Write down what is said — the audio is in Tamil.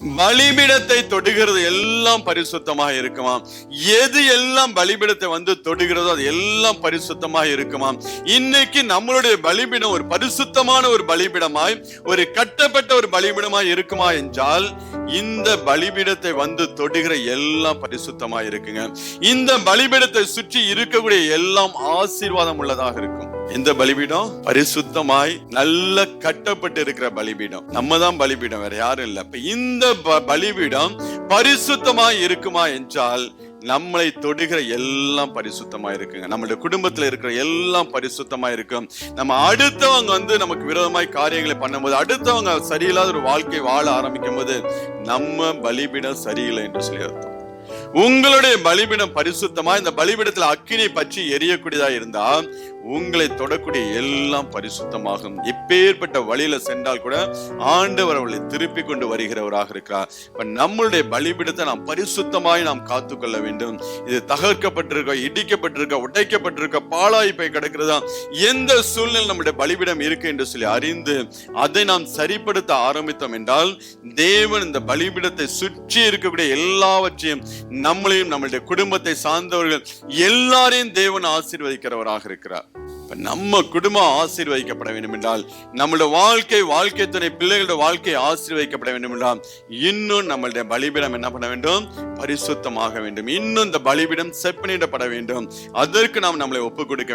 பலிபிடத்தை தொடுகிறது எல்லாம் பரிசுத்தமாக இருக்குமாம். எது எல்லாம் பலிபிடத்தை வந்து தொடுகிறதோ அது எல்லாம் பரிசுத்தமாக இருக்குமாம். இன்னைக்கு நம்மளுடைய பலிபீடம் ஒரு பரிசுத்தமான ஒரு பலிபீடமாய் ஒரு கட்டப்பட்ட ஒரு பலிபீடமாய் இருக்குமா என்றால் இந்த பலிபீடத்தை வந்து தொடுகிற எல்லாம் பரிசுத்தமாக இருக்குங்க. இந்த பலிபீடத்தை சுற்றி இருக்கக்கூடிய எல்லாம் ஆசீர்வாதம் உள்ளதாக இருக்கும். எந்த பலிபீடம் பரிசுத்தமாய் நல்ல கட்டப்பட்டு இருக்கிற பலிபீடம். நம்ம தான் பலிபீடம் வேற யாரும் இல்ல. இந்த ப- பலிபீடம் பரிசுத்தமாய் இருக்குமா என்றால் நம்மளை தொடுகிற எல்லாம் பரிசுத்தமா இருக்குங்க. நம்மளுடைய குடும்பத்துல இருக்கிற எல்லாம் பரிசுத்தமா இருக்கும். நம்ம அடுத்தவங்க வந்து நமக்கு விரோதமாய் காரியங்களை பண்ணும்போது அடுத்தவங்க சரியில்லாத ஒரு வாழ்க்கை வாழ ஆரம்பிக்கும் போது நம்ம பலிபீடம் சரியில்லை என்று சொல்லி அர்த்தம். உங்களுடைய பலிபீடம் பரிசுத்தமா இந்த பலிபீடத்துல அக்கினி பற்றி எரியக்கூடியதா இருந்தா உங்களை தொடக்கூடிய எல்லாம் பரிசுத்தமாகும். இப்பேற்பட்ட வழியில சென்றால் கூட ஆண்டவர் அவளை திருப்பி கொண்டு வருகிறவராக இருக்கிறார். இப்ப நம்மளுடைய பலிபீடத்தை நாம் பரிசுத்தமாய் நாம் காத்துக்கொள்ள வேண்டும். இது தகர்க்கப்பட்டிருக்க இடிக்கப்பட்டிருக்க உடைக்கப்பட்டிருக்க பாழாய் போய் கிடக்கிறதா? எந்த சூழ்நிலை நம்முடைய பலிபீடம் இருக்கு என்று சொல்லி அறிந்து அதை நாம் சரிப்படுத்த ஆரம்பித்தோம் என்றால் தேவன் இந்த பலிபீடத்தை சுற்றி இருக்கக்கூடிய எல்லாவற்றையும் நம்மளையும் நம்மளுடைய குடும்பத்தை சார்ந்தவர்கள் எல்லாரையும் தேவன் ஆசீர்வதிக்கிறவராக இருக்கிறார். இப்ப நம்ம குடும்பம் ஆசீர்வதிக்கப்பட வேண்டும் என்றால் நம்மளுடைய வாழ்க்கை வாழ்க்கை துணை பிள்ளைகளுடைய வாழ்க்கை ஆசீர்வதிக்கப்பட வேண்டும் என்றால் இன்னும் நம்மளுடைய பலிபீடம் என்ன பண்ண வேண்டும்? பரிசுத்தமாக வேண்டும். இன்னும் இந்த பலிபீடம் செப்பனிடப்பட வேண்டும். அதற்கு நாம் நம்மளை ஒப்பு கொடுக்க வேண்டும்